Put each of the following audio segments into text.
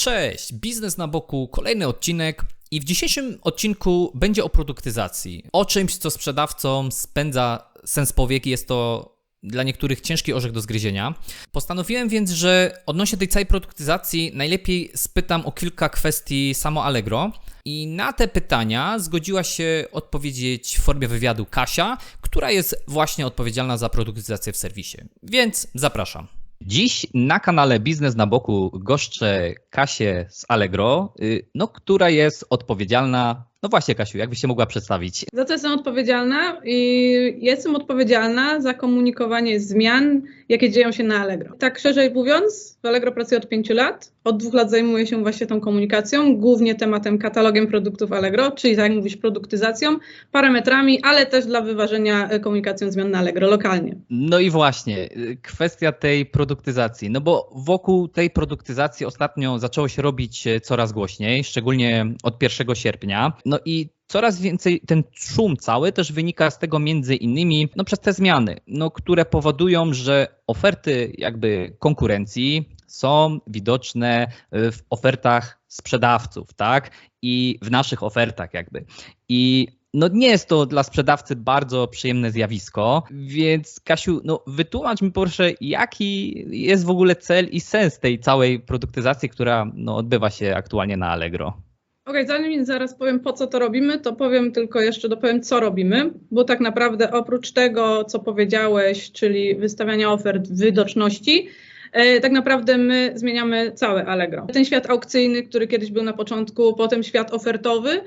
Cześć, biznes na boku, kolejny odcinek. I w dzisiejszym odcinku będzie o produktyzacji. O czymś, co sprzedawcom spędza sens powieki. Jest to dla niektórych ciężki orzech do zgryzienia. Postanowiłem więc, że odnośnie tej całej produktyzacji najlepiej spytam o kilka kwestii samo Allegro. I na te pytania zgodziła się odpowiedzieć w formie wywiadu Kasia, która jest właśnie odpowiedzialna za produktyzację w serwisie. Więc zapraszam. Dziś na kanale Biznes na Boku goszczę Kasię z Allegro, y, no, która jest odpowiedzialna no właśnie, Kasiu, jakbyś się mogła przedstawić? Za co jestem odpowiedzialna? I jestem odpowiedzialna za komunikowanie zmian, jakie dzieją się na Allegro. Tak szerzej mówiąc, w Allegro pracuję od pięciu lat. Od dwóch lat zajmuję się właśnie tą komunikacją, głównie tematem katalogiem produktów Allegro, czyli tak jak mówisz, produktyzacją, parametrami, ale też dla wyważenia e, komunikacją zmian na Allegro lokalnie. No i właśnie, y, kwestia tej produktyzacji. No bo wokół tej produktyzacji ostatnio zaczęło się robić e, coraz głośniej, szczególnie od 1 sierpnia. No i coraz więcej, ten szum cały też wynika z tego między innymi no, przez te zmiany, no, które powodują, że oferty jakby konkurencji są widoczne w ofertach sprzedawców, tak? I w naszych ofertach jakby. I no nie jest to dla sprzedawcy bardzo przyjemne zjawisko, więc Kasiu, no wytłumacz mi proszę, jaki jest w ogóle cel i sens tej całej produktyzacji, która no, odbywa się aktualnie na Allegro. Okej, okay, zanim zaraz powiem po co to robimy, to powiem tylko jeszcze dopowiem co robimy, bo tak naprawdę oprócz tego, co powiedziałeś, czyli wystawiania ofert widoczności, e, tak naprawdę my zmieniamy całe Allegro. Ten świat aukcyjny, który kiedyś był na początku, potem świat ofertowy,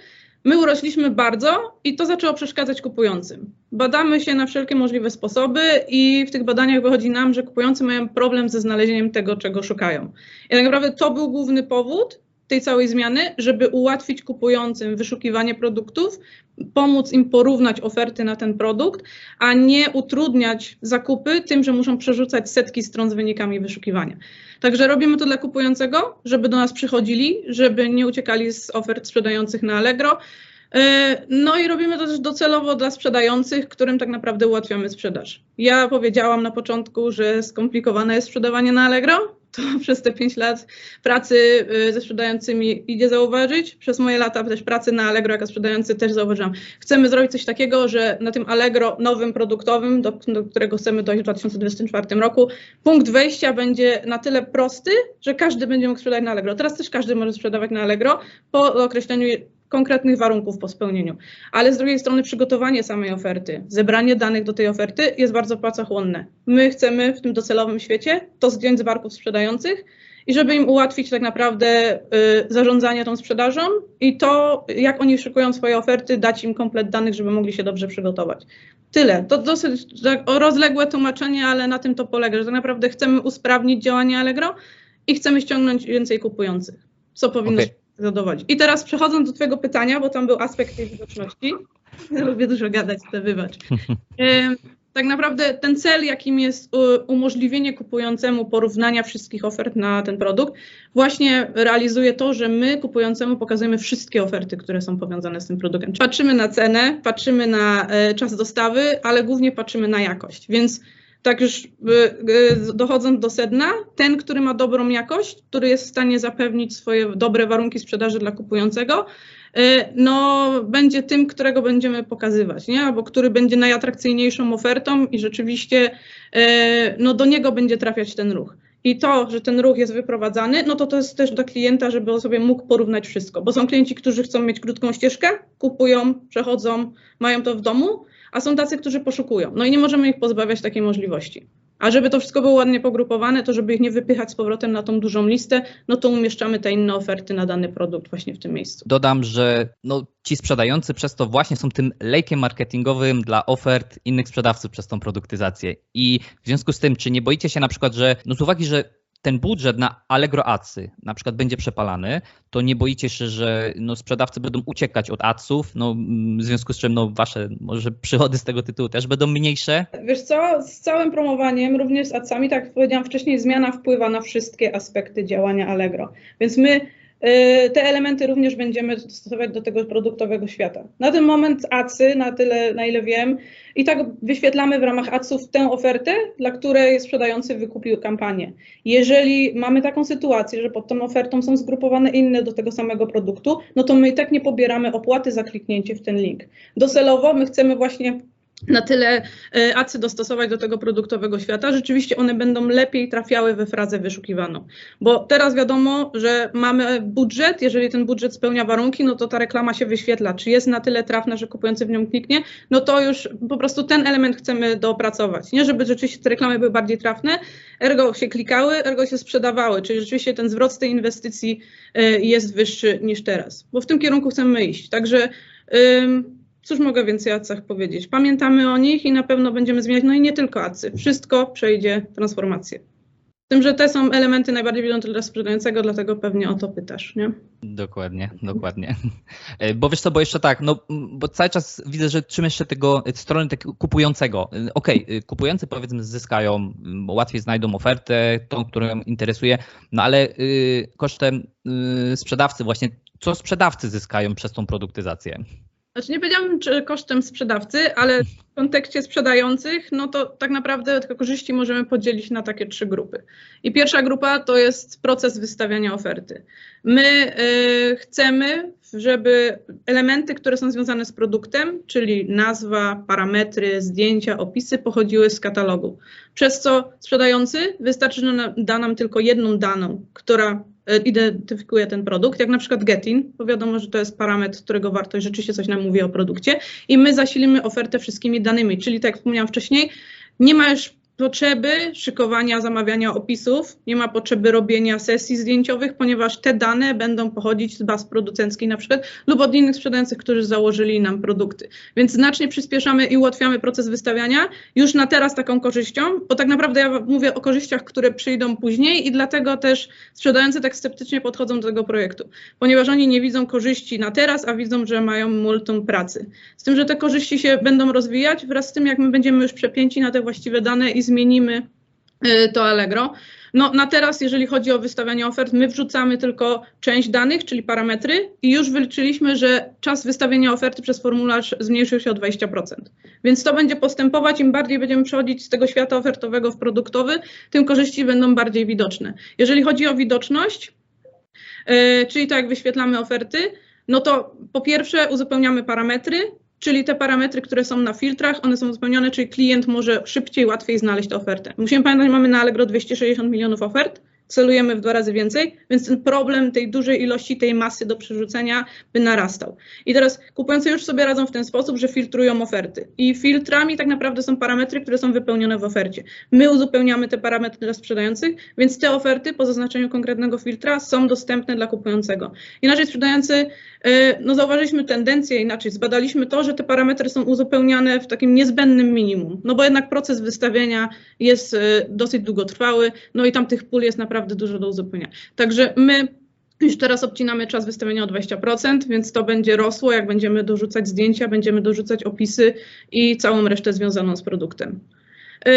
my urośliśmy bardzo i to zaczęło przeszkadzać kupującym. Badamy się na wszelkie możliwe sposoby i w tych badaniach wychodzi nam, że kupujący mają problem ze znalezieniem tego, czego szukają. I tak naprawdę to był główny powód, tej całej zmiany, żeby ułatwić kupującym wyszukiwanie produktów, pomóc im porównać oferty na ten produkt, a nie utrudniać zakupy tym, że muszą przerzucać setki stron z wynikami wyszukiwania. Także robimy to dla kupującego, żeby do nas przychodzili, żeby nie uciekali z ofert sprzedających na Allegro. E, no i robimy to też docelowo dla sprzedających, którym tak naprawdę ułatwiamy sprzedaż. Ja powiedziałam na początku, że skomplikowane jest sprzedawanie na Allegro, to przez te 5 lat pracy y, ze sprzedającymi idzie zauważyć. Przez moje lata też pracy na Allegro jako sprzedający też zauważyłam. Chcemy zrobić coś takiego, że na tym Allegro nowym produktowym, do, do którego chcemy dojść w 2024 roku, punkt wejścia będzie na tyle prosty, że każdy będzie mógł sprzedać na Allegro. Teraz też każdy może sprzedawać na Allegro po określeniu konkretnych warunków po spełnieniu. Ale z drugiej strony przygotowanie samej oferty, zebranie danych do tej oferty jest bardzo pracochłonne. My chcemy w tym docelowym świecie to zdjąć z barków sprzedających i żeby im ułatwić tak naprawdę y, zarządzanie tą sprzedażą i to, jak oni szykują swoje oferty, dać im komplet danych, żeby mogli się dobrze przygotować. Tyle. To dosyć tak, rozległe tłumaczenie, ale na tym to polega, że tak naprawdę chcemy usprawnić działanie Allegro i chcemy ściągnąć więcej kupujących, co powinno okay zadowolić. I teraz przechodząc do Twojego pytania, bo tam był aspekt tej widoczności. Lubię dużo gadać, to wybacz. Tak naprawdę ten cel, jakim jest umożliwienie kupującemu porównania wszystkich ofert na ten produkt, właśnie realizuje to, że my kupującemu pokazujemy wszystkie oferty, które są powiązane z tym produktem. Patrzymy na cenę, patrzymy na e, czas dostawy, ale głównie patrzymy na jakość. Więc tak już y, y, dochodząc do sedna, ten, który ma dobrą jakość, który jest w stanie zapewnić swoje dobre warunki sprzedaży dla kupującego, y, no będzie tym, którego będziemy pokazywać, nie? albo który będzie najatrakcyjniejszą ofertą i rzeczywiście no do niego będzie trafiać ten ruch. I to, że ten ruch jest wyprowadzany, no to to jest też dla klienta, żeby on sobie mógł porównać wszystko, bo są klienci, którzy chcą mieć krótką ścieżkę, kupują, przechodzą, mają to w domu, a są tacy, którzy poszukują. No i nie możemy ich pozbawiać takiej możliwości. A żeby to wszystko było ładnie pogrupowane, to żeby ich nie wypychać z powrotem na tą dużą listę, no to umieszczamy te inne oferty na dany produkt właśnie w tym miejscu. Dodam, że no, ci sprzedający przez to właśnie są tym lejkiem marketingowym dla ofert innych sprzedawców przez tą produktyzację. I w związku z tym, czy nie boicie się na przykład, że no z uwagi, że ten budżet na Allegro Adsy na przykład będzie przepalany, to nie boicie się, że no, sprzedawcy będą uciekać od adsów, no, w związku z czym no, wasze może przychody z tego tytułu też będą mniejsze? Wiesz co, z całym promowaniem, również z adsami, tak jak powiedziałam wcześniej, zmiana wpływa na wszystkie aspekty działania Allegro. Więc my te elementy również będziemy stosować do tego produktowego świata. Na ten moment ACY, na tyle, na ile wiem, i tak wyświetlamy w ramach ACów tę ofertę, dla której sprzedający wykupił kampanię. Jeżeli mamy taką sytuację, że pod tą ofertą są zgrupowane inne do tego samego produktu, no to my i tak nie pobieramy opłaty za kliknięcie w ten link. Docelowo my chcemy właśnie na tyle e, ACY dostosować do tego produktowego świata, rzeczywiście one będą lepiej trafiały we frazę wyszukiwaną. Bo teraz wiadomo, że mamy budżet, jeżeli ten budżet spełnia warunki, no to ta reklama się wyświetla. Czy jest na tyle trafna, że kupujący w nią kliknie, no to już po prostu ten element chcemy doopracować. Nie, żeby rzeczywiście te reklamy były bardziej trafne, ergo się klikały, ergo się sprzedawały, czyli rzeczywiście ten zwrot z tej inwestycji e, jest wyższy niż teraz. Bo w tym kierunku chcemy iść. Także Cóż mogę więcej o ACach powiedzieć? Pamiętamy o nich i na pewno będziemy zmieniać, no i nie tylko ACy. Wszystko przejdzie transformację. Tym, że te są elementy najbardziej widzące dla sprzedającego, dlatego pewnie o to pytasz, nie? Dokładnie, dokładnie. E, bo wiesz co, bo jeszcze tak, no bo cały czas widzę, że czym jeszcze tego strony tego kupującego. E, okej, okay, kupujący powiedzmy zyskają, łatwiej znajdą ofertę, tą, którą interesuje, no ale y, kosztem y, sprzedawcy właśnie, co sprzedawcy zyskają przez tą produktyzację? Znaczy nie powiedziałabym, czy kosztem sprzedawcy, ale w kontekście sprzedających, no to tak naprawdę te korzyści możemy podzielić na takie trzy grupy. I pierwsza grupa to jest proces wystawiania oferty. My y, chcemy, żeby elementy, które są związane z produktem, czyli nazwa, parametry, zdjęcia, opisy, pochodziły z katalogu. Przez co sprzedający wystarczy, że da nam tylko jedną daną, która identyfikuje ten produkt, jak na przykład Getin, bo wiadomo, że to jest parametr, którego wartość rzeczywiście coś nam mówi o produkcie. I my zasilimy ofertę wszystkimi danymi, czyli tak jak wspomniałam wcześniej, nie ma już potrzeby szykowania, zamawiania opisów, nie ma potrzeby robienia sesji zdjęciowych, ponieważ te dane będą pochodzić z baz producenckich na przykład lub od innych sprzedających, którzy założyli nam produkty. Więc znacznie przyspieszamy i ułatwiamy proces wystawiania już na teraz taką korzyścią, bo tak naprawdę ja mówię o korzyściach, które przyjdą później i dlatego też sprzedający tak sceptycznie podchodzą do tego projektu, ponieważ oni nie widzą korzyści na teraz, a widzą, że mają multum pracy. Z tym, że te korzyści się będą rozwijać wraz z tym, jak my będziemy już przepięci na te właściwe dane i zmienimy y, to Allegro. No, na teraz, jeżeli chodzi o wystawianie ofert, my wrzucamy tylko część danych, czyli parametry, i już wyliczyliśmy, że czas wystawienia oferty przez formularz zmniejszył się o 20%. Więc to będzie postępować. Im bardziej będziemy przechodzić z tego świata ofertowego w produktowy, tym korzyści będą bardziej widoczne. Jeżeli chodzi o widoczność, yy, czyli tak jak wyświetlamy oferty, no to po pierwsze uzupełniamy parametry, czyli te parametry, które są na filtrach, one są spełnione, czyli klient może szybciej, łatwiej znaleźć tę ofertę. Musimy pamiętać, mamy na Allegro 260 milionów ofert, celujemy w dwa razy więcej, więc ten problem tej dużej ilości, tej masy do przerzucenia by narastał. I teraz kupujący już sobie radzą w ten sposób, że filtrują oferty. I filtrami tak naprawdę są parametry, które są wypełnione w ofercie. My uzupełniamy te parametry dla sprzedających, więc te oferty po zaznaczeniu konkretnego filtra są dostępne dla kupującego. Inaczej sprzedający E, no zauważyliśmy tendencję, inaczej zbadaliśmy to, że te parametry są uzupełniane w takim niezbędnym minimum, no bo jednak proces wystawienia jest e, dosyć długotrwały, no i tam tych pól jest naprawdę dużo do uzupełnienia. Także my już teraz obcinamy czas wystawienia o 20%, więc to będzie rosło, jak będziemy dorzucać zdjęcia, będziemy dorzucać opisy i całą resztę związaną z produktem. E,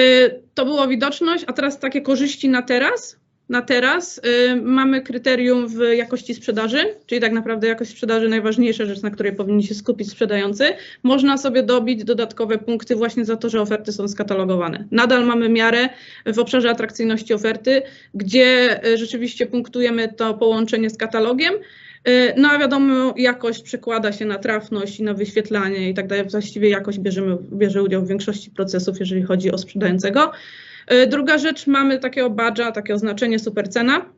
to była widoczność, a teraz takie korzyści na teraz na teraz. Y, mamy kryterium w jakości sprzedaży, czyli tak naprawdę jakość sprzedaży najważniejsza rzecz, na której powinni się skupić sprzedający. Można sobie dobić dodatkowe punkty właśnie za to, że oferty są skatalogowane. Nadal mamy miarę w obszarze atrakcyjności oferty, gdzie y, rzeczywiście punktujemy to połączenie z katalogiem. Y, no a wiadomo, jakość przekłada się na trafność i na wyświetlanie i tak dalej. Właściwie jakość bierzemy, bierze udział w większości procesów, jeżeli chodzi o sprzedającego. E, druga rzecz, mamy takiego badża, takie oznaczenie supercena.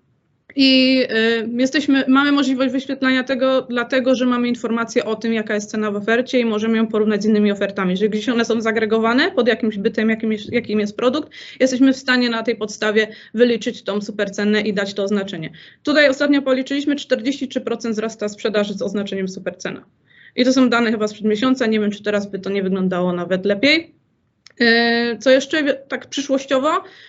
I y, jesteśmy, mamy możliwość wyświetlania tego, dlatego że mamy informację o tym, jaka jest cena w ofercie i możemy ją porównać z innymi ofertami. Jeżeli gdzieś one są zagregowane pod jakimś bytem, jakim jakim jest produkt, jesteśmy w stanie na tej podstawie wyliczyć tą supercenę i dać to oznaczenie. Tutaj ostatnio policzyliśmy 43% wzrasta sprzedaży z oznaczeniem supercena. I to są dane chyba sprzed miesiąca, nie wiem czy teraz by to nie wyglądało nawet lepiej. E, co jeszcze tak przyszłościowo?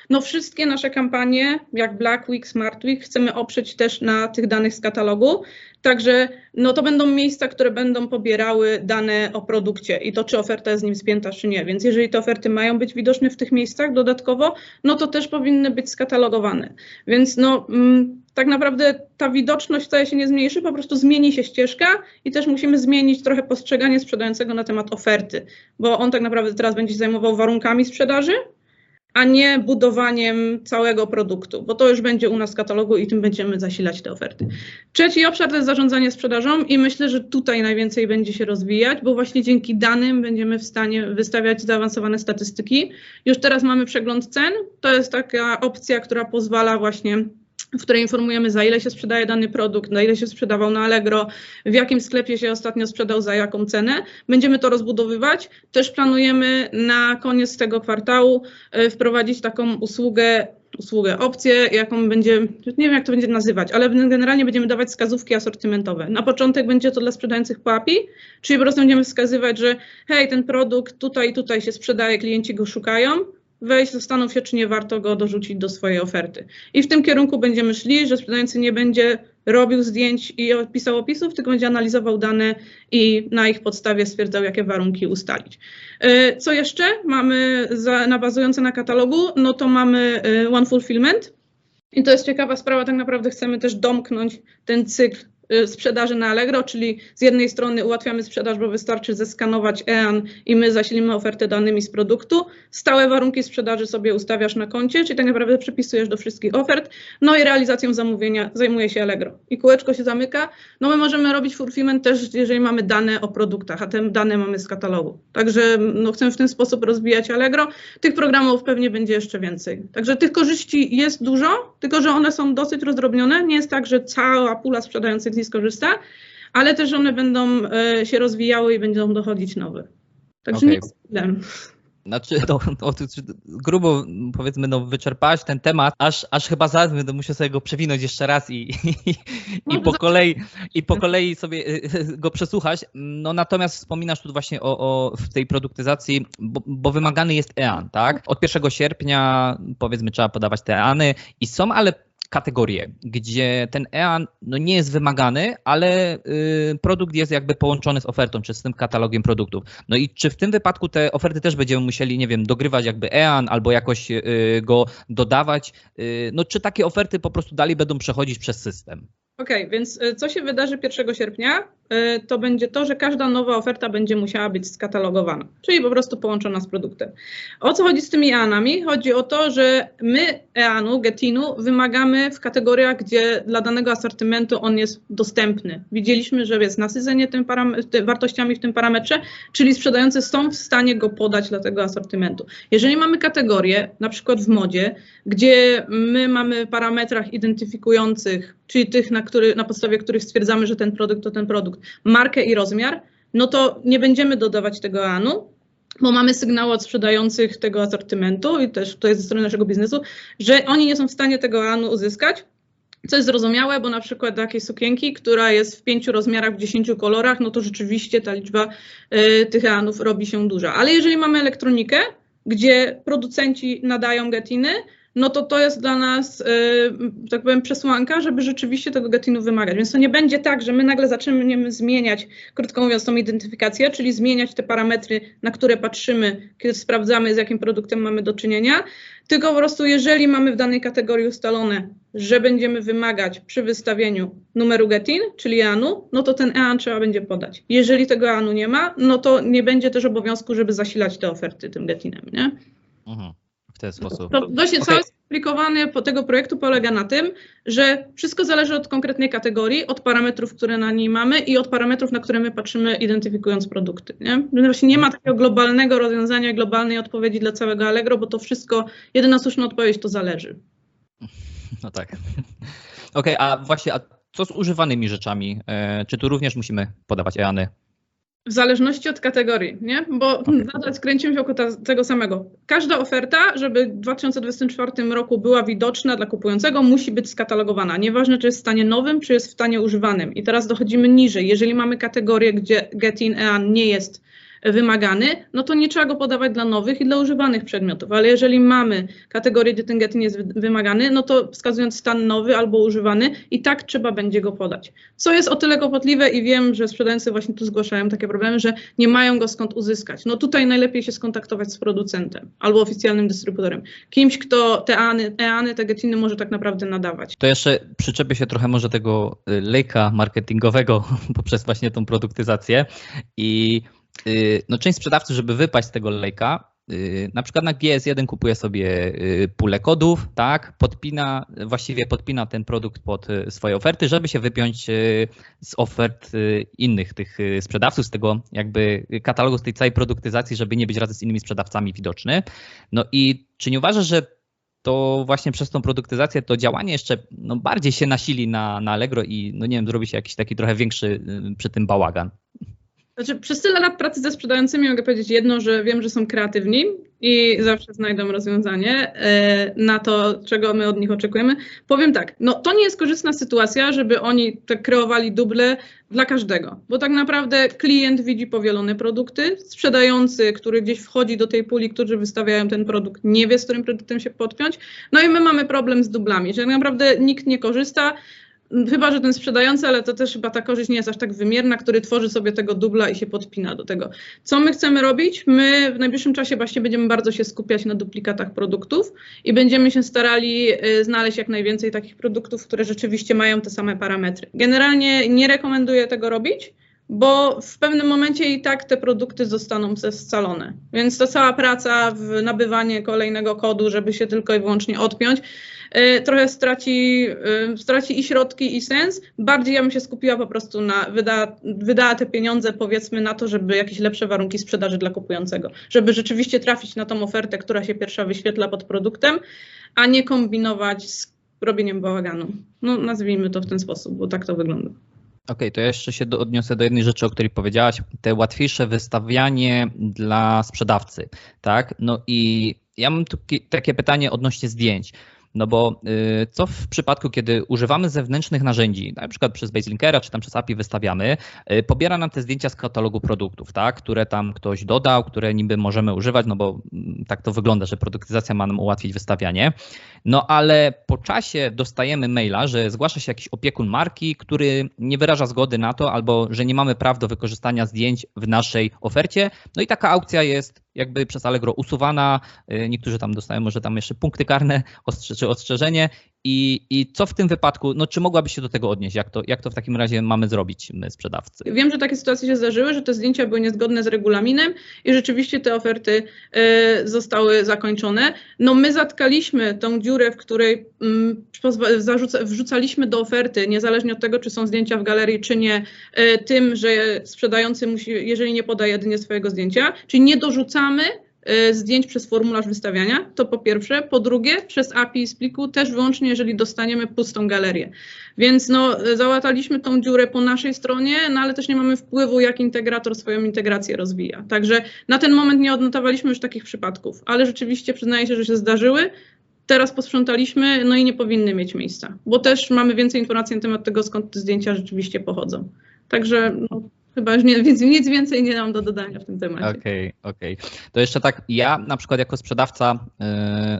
No wszystkie nasze kampanie, jak Black Week, Smart Week, chcemy oprzeć też na tych danych z katalogu. Także no to będą miejsca, które będą pobierały dane o produkcie i to, czy oferta jest z nim spięta, czy nie. Więc jeżeli te oferty mają być widoczne w tych miejscach dodatkowo, no to też powinny być skatalogowane. Więc no, mm, tak naprawdę ta widoczność wcale się nie zmniejszy, po prostu zmieni się ścieżka i też musimy zmienić trochę postrzeganie sprzedającego na temat oferty, bo on tak naprawdę teraz będzie się zajmował warunkami sprzedaży, a nie budowaniem całego produktu, bo to już będzie u nas w katalogu i tym będziemy zasilać te oferty. Trzeci obszar to jest zarządzanie sprzedażą i myślę, że tutaj najwięcej będzie się rozwijać, bo właśnie dzięki danym będziemy w stanie wystawiać zaawansowane statystyki. Już teraz mamy przegląd cen, to jest taka opcja, która pozwala właśnie w której informujemy, za ile się sprzedaje dany produkt, na ile się sprzedawał na Allegro, w jakim sklepie się ostatnio sprzedał, za jaką cenę. Będziemy to rozbudowywać. Też planujemy na koniec tego kwartału e, wprowadzić taką usługę, usługę, opcję, jaką będzie, nie wiem jak to będzie nazywać, ale generalnie będziemy dawać wskazówki asortymentowe. Na początek będzie to dla sprzedających po API, czyli po prostu będziemy wskazywać, że hej, ten produkt tutaj tutaj się sprzedaje, klienci go szukają, wejść, zastanów się, czy nie warto go dorzucić do swojej oferty. I w tym kierunku będziemy szli, że sprzedający nie będzie robił zdjęć i pisał opisów, tylko będzie analizował dane i na ich podstawie stwierdzał, jakie warunki ustalić. E, co jeszcze mamy za, na bazujące na katalogu? No to mamy e, One Fulfillment. I to jest ciekawa sprawa, tak naprawdę chcemy też domknąć ten cykl sprzedaży na Allegro, czyli z jednej strony ułatwiamy sprzedaż, bo wystarczy zeskanować EAN i my zasilimy ofertę danymi z produktu. Stałe warunki sprzedaży sobie ustawiasz na koncie, czyli tak naprawdę przypisujesz do wszystkich ofert. No i realizacją zamówienia zajmuje się Allegro. I kółeczko się zamyka. No my możemy robić fulfillment też, jeżeli mamy dane o produktach, a te dane mamy z katalogu. Także no, chcemy w ten sposób rozwijać Allegro. Tych programów pewnie będzie jeszcze więcej. Także tych korzyści jest dużo, tylko że one są dosyć rozdrobnione. Nie jest tak, że cała pula sprzedających z skorzysta, ale też one będą e, się rozwijały i będą dochodzić nowe. Także okay. nie jest problem. Znaczy, no, no, grubo powiedzmy, no, wyczerpałeś ten temat, aż, aż chyba zaraz będę musiał sobie go przewinąć jeszcze raz i, i, i, po, kolei, i po kolei sobie y, y, go przesłuchać. No natomiast wspominasz tu właśnie o, o w tej produktyzacji, bo, bo, wymagany jest EAN, tak? Od 1 sierpnia powiedzmy trzeba podawać te EANy i są, ale kategorie, gdzie ten EAN no nie jest wymagany, ale y, produkt jest jakby połączony z ofertą, czy z tym katalogiem produktów. No i czy w tym wypadku te oferty też będziemy musieli, nie wiem, dogrywać jakby EAN albo jakoś y, go dodawać? Y, no czy takie oferty po prostu dalej będą przechodzić przez system? Okej, okay, więc co się wydarzy 1 sierpnia? To będzie to, że każda nowa oferta będzie musiała być skatalogowana, czyli po prostu połączona z produktem. O co chodzi z tymi EANami? Chodzi o to, że my EANu, Getinu wymagamy w kategoriach, gdzie dla danego asortymentu on jest dostępny. Widzieliśmy, że jest nasycenie tym wartościami w tym parametrze, czyli sprzedający są w stanie go podać dla tego asortymentu. Jeżeli mamy kategorię, na przykład w modzie, gdzie my mamy parametrach identyfikujących, czyli tych, na, który, na podstawie których stwierdzamy, że ten produkt to ten produkt, markę i rozmiar, no to nie będziemy dodawać tego EANu, bo mamy sygnały od sprzedających tego asortymentu i też to jest ze strony naszego biznesu, że oni nie są w stanie tego ANU uzyskać, co jest zrozumiałe, bo na przykład takiej sukienki, która jest w pięciu rozmiarach, w dziesięciu kolorach, no to rzeczywiście ta liczba y, tych ANów robi się duża. Ale jeżeli mamy elektronikę, gdzie producenci nadają getiny, no to to jest dla nas, yy, tak powiem, przesłanka, żeby rzeczywiście tego getinu wymagać. Więc to nie będzie tak, że my nagle zaczniemy zmieniać, krótko mówiąc, tą identyfikację, czyli zmieniać te parametry, na które patrzymy, kiedy sprawdzamy, z jakim produktem mamy do czynienia, tylko po prostu jeżeli mamy w danej kategorii ustalone, że będziemy wymagać przy wystawieniu numeru getin, czyli EANu, no to ten EAN trzeba będzie podać. Jeżeli tego EANu nie ma, no to nie będzie też obowiązku, żeby zasilać te oferty tym getinem, nie? Mhm w ten sposób. To właśnie okay. cały skomplikowanie tego projektu polega na tym, że wszystko zależy od konkretnej kategorii, od parametrów, które na niej mamy i od parametrów, na które my patrzymy, identyfikując produkty. Nie? Właśnie nie ma takiego globalnego rozwiązania, globalnej odpowiedzi dla całego Allegro, bo to wszystko, jedyna słuszna odpowiedź to zależy. No tak. Okej, okay, a właśnie, a co z używanymi rzeczami? E, czy tu również musimy podawać EANy? W zależności od kategorii, nie? Bo okay. nadal skręcimy się wokół tego samego. Każda oferta, żeby w 2024 roku była widoczna dla kupującego, musi być skatalogowana. Nieważne, czy jest w stanie nowym, czy jest w stanie używanym. I teraz dochodzimy niżej. Jeżeli mamy kategorię, gdzie Get in EAN nie jest wymagany, no to nie trzeba go podawać dla nowych i dla używanych przedmiotów, ale jeżeli mamy kategorię, gdzie ten getting jest wymagany, no to wskazując stan nowy albo używany i tak trzeba będzie go podać. Co jest o tyle kłopotliwe i wiem, że sprzedający właśnie tu zgłaszają takie problemy, że nie mają go skąd uzyskać. No tutaj najlepiej się skontaktować z producentem albo oficjalnym dystrybutorem. Kimś, kto te EANy, EANy te getiny może tak naprawdę nadawać. To jeszcze przyczepię się trochę może tego y, lejka marketingowego poprzez właśnie tą produktyzację i no, część sprzedawców, żeby wypaść z tego lejka, y, na przykład na GS1 kupuje sobie pulę kodów, tak, podpina, właściwie podpina ten produkt pod swoje oferty, żeby się wypiąć z ofert innych tych sprzedawców, z tego jakby katalogu, z tej całej produktyzacji, żeby nie być razem z innymi sprzedawcami widoczny. No i czy nie uważasz, że to właśnie przez tą produktyzację to działanie jeszcze no, bardziej się nasili na, na Allegro i no nie wiem, zrobi się jakiś taki trochę większy y, przy tym bałagan. Znaczy, przez tyle lat pracy ze sprzedającymi mogę powiedzieć jedno, że wiem, że są kreatywni i zawsze znajdą rozwiązanie e, na to, czego my od nich oczekujemy. Powiem tak, no to nie jest korzystna sytuacja, żeby oni tak kreowali duble dla każdego, bo tak naprawdę klient widzi powielone produkty, sprzedający, który gdzieś wchodzi do tej puli, którzy wystawiają ten produkt, nie wie, z którym produktem się podpiąć, no i my mamy problem z dublami, że tak naprawdę nikt nie korzysta, Chyba, że ten sprzedający, ale to też chyba ta korzyść nie jest aż tak wymierna, który tworzy sobie tego dubla i się podpina do tego. Co my chcemy robić? My w najbliższym czasie właśnie będziemy bardzo się skupiać na duplikatach produktów i będziemy się starali y, znaleźć jak najwięcej takich produktów, które rzeczywiście mają te same parametry. Generalnie nie rekomenduję tego robić, bo w pewnym momencie i tak te produkty zostaną scalone. Więc to cała praca w nabywanie kolejnego kodu, żeby się tylko i wyłącznie odpiąć, Y, trochę straci, y, straci i środki, i sens. Bardziej ja bym się skupiła po prostu na, wyda, wydała te pieniądze powiedzmy na to, żeby jakieś lepsze warunki sprzedaży dla kupującego, żeby rzeczywiście trafić na tą ofertę, która się pierwsza wyświetla pod produktem, a nie kombinować z robieniem bałaganu. No nazwijmy to w ten sposób, bo tak to wygląda. Okej, okay, to jeszcze się do, odniosę do jednej rzeczy, o której powiedziałaś, te łatwiejsze wystawianie dla sprzedawcy, tak? No i ja mam tu takie pytanie odnośnie zdjęć. No bo y, co w przypadku, kiedy używamy zewnętrznych narzędzi, na przykład przez Baselinkera czy tam przez API wystawiamy, y, pobiera nam te zdjęcia z katalogu produktów, tak, które tam ktoś dodał, które niby możemy używać, no bo mm, tak to wygląda, że produktyzacja ma nam ułatwić wystawianie. No ale po czasie dostajemy maila, że zgłasza się jakiś opiekun marki, który nie wyraża zgody na to albo że nie mamy praw do wykorzystania zdjęć w naszej ofercie. No i taka aukcja jest jakby przez Allegro usuwana. Y, niektórzy tam dostają może tam jeszcze punkty karne czy ostrzeżenie. I, I co w tym wypadku, no czy mogłabyś się do tego odnieść? Jak to, jak to w takim razie mamy zrobić my sprzedawcy? Wiem, że takie sytuacje się zdarzyły, że te zdjęcia były niezgodne z regulaminem i rzeczywiście te oferty y, zostały zakończone. No my zatkaliśmy tą dziurę, w której y, zarzuca, wrzucaliśmy do oferty, niezależnie od tego, czy są zdjęcia w galerii, czy nie, y, tym, że sprzedający musi, jeżeli nie poda jedynie swojego zdjęcia, czyli nie dorzucamy zdjęć przez formularz wystawiania, to po pierwsze. Po drugie, przez API z pliku też wyłącznie, jeżeli dostaniemy pustą galerię. Więc no, załataliśmy tą dziurę po naszej stronie, no ale też nie mamy wpływu, jak integrator swoją integrację rozwija. Także na ten moment nie odnotowaliśmy już takich przypadków, ale rzeczywiście przyznaję się, że się zdarzyły. Teraz posprzątaliśmy, no i nie powinny mieć miejsca, bo też mamy więcej informacji na temat tego, skąd te zdjęcia rzeczywiście pochodzą. Także no, Chyba już nie, więc nic więcej nie mam do dodania w tym temacie. Okej, okay, okej. Okay. To jeszcze tak, ja na przykład jako sprzedawca y,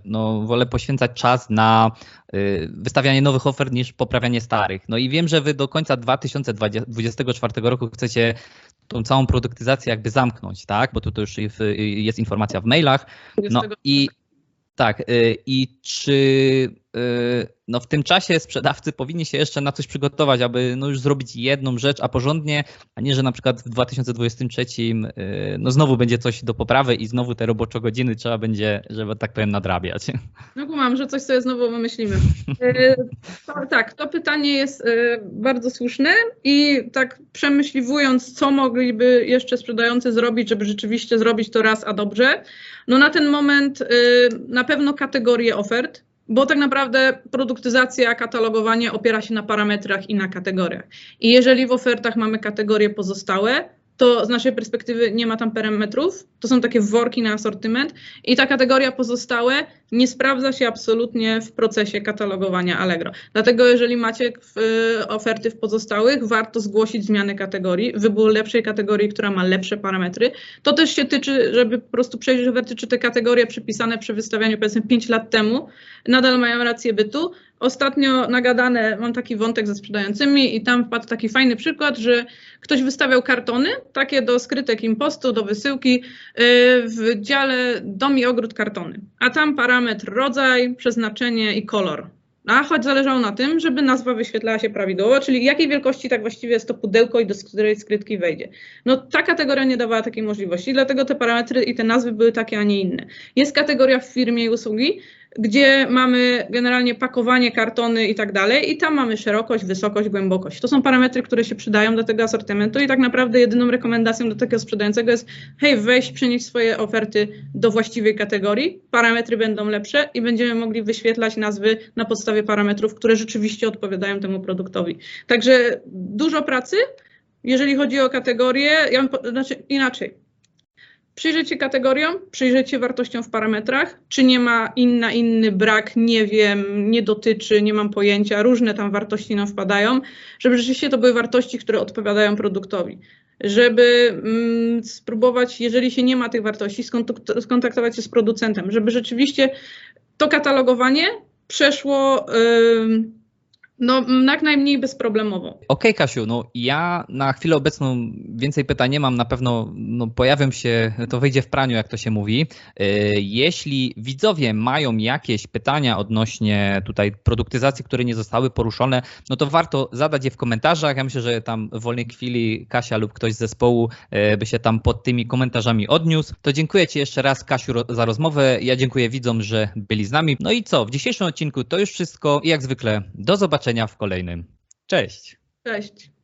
no, wolę poświęcać czas na y, wystawianie nowych ofert niż poprawianie starych. No i wiem, że wy do końca 2024 roku chcecie tą całą produktyzację jakby zamknąć, tak? Bo tu to już jest informacja w mailach. No i tak, y, i czy no w tym czasie sprzedawcy powinni się jeszcze na coś przygotować, aby no już zrobić jedną rzecz, a porządnie, a nie, że na przykład w 2023 y, no znowu będzie coś do poprawy i znowu te robocze godziny trzeba będzie, żeby tak powiem, nadrabiać. No kumam, że coś sobie znowu wymyślimy. To, tak, to pytanie jest bardzo słuszne i tak przemyśliwując, co mogliby jeszcze sprzedający zrobić, żeby rzeczywiście zrobić to raz, a dobrze, no na ten moment na pewno kategorie ofert, bo tak naprawdę produktyzacja, katalogowanie opiera się na parametrach i na kategoriach. I jeżeli w ofertach mamy kategorie pozostałe, to z naszej perspektywy nie ma tam parametrów. To są takie worki na asortyment i ta kategoria pozostałe nie sprawdza się absolutnie w procesie katalogowania Allegro. Dlatego jeżeli macie oferty w pozostałych, warto zgłosić zmianę kategorii, wybór lepszej kategorii, która ma lepsze parametry. To też się tyczy, żeby po prostu przejrzeć oferty, czy te kategorie przypisane przy wystawianiu powiedzmy 5 lat temu nadal mają rację bytu. Ostatnio nagadane, mam taki wątek ze sprzedającymi i tam wpadł taki fajny przykład, że ktoś wystawiał kartony, takie do skrytek impostu, do wysyłki y, w dziale dom i ogród kartony, a tam parametr rodzaj, przeznaczenie i kolor. A choć zależało na tym, żeby nazwa wyświetlała się prawidłowo, czyli jakiej wielkości tak właściwie jest to pudełko i do której skrytki wejdzie. No ta kategoria nie dawała takiej możliwości, dlatego te parametry i te nazwy były takie, a nie inne. Jest kategoria w firmie i usługi, gdzie mamy generalnie pakowanie, kartony i tak dalej i tam mamy szerokość, wysokość, głębokość. To są parametry, które się przydają do tego asortymentu i tak naprawdę jedyną rekomendacją do takiego sprzedającego jest hej, weź, przenieść swoje oferty do właściwej kategorii, parametry będą lepsze i będziemy mogli wyświetlać nazwy na podstawie parametrów, które rzeczywiście odpowiadają temu produktowi. Także dużo pracy, jeżeli chodzi o kategorie, ja bym, znaczy inaczej, Przyjrzeć się kategoriom, przyjrzeć się wartościom w parametrach, czy nie ma inna, inny brak, nie wiem, nie dotyczy, nie mam pojęcia, różne tam wartości nam wpadają, żeby rzeczywiście to były wartości, które odpowiadają produktowi. Żeby mm, spróbować, jeżeli się nie ma tych wartości, skontaktować się z producentem, żeby rzeczywiście to katalogowanie przeszło. Yy, no, jak najmniej bezproblemowo. Okej, okay, Kasiu, no ja na chwilę obecną więcej pytań nie mam, na pewno no, pojawią się, to wyjdzie w praniu, jak to się mówi. E, jeśli widzowie mają jakieś pytania odnośnie tutaj produktyzacji, które nie zostały poruszone, no to warto zadać je w komentarzach. Ja myślę, że tam w wolnej chwili Kasia lub ktoś z zespołu e, by się tam pod tymi komentarzami odniósł. To dziękuję Ci jeszcze raz, Kasiu, za rozmowę. Ja dziękuję widzom, że byli z nami. No i co, w dzisiejszym odcinku to już wszystko i jak zwykle do zobaczenia zobaczenia w kolejnym. Cześć. Cześć.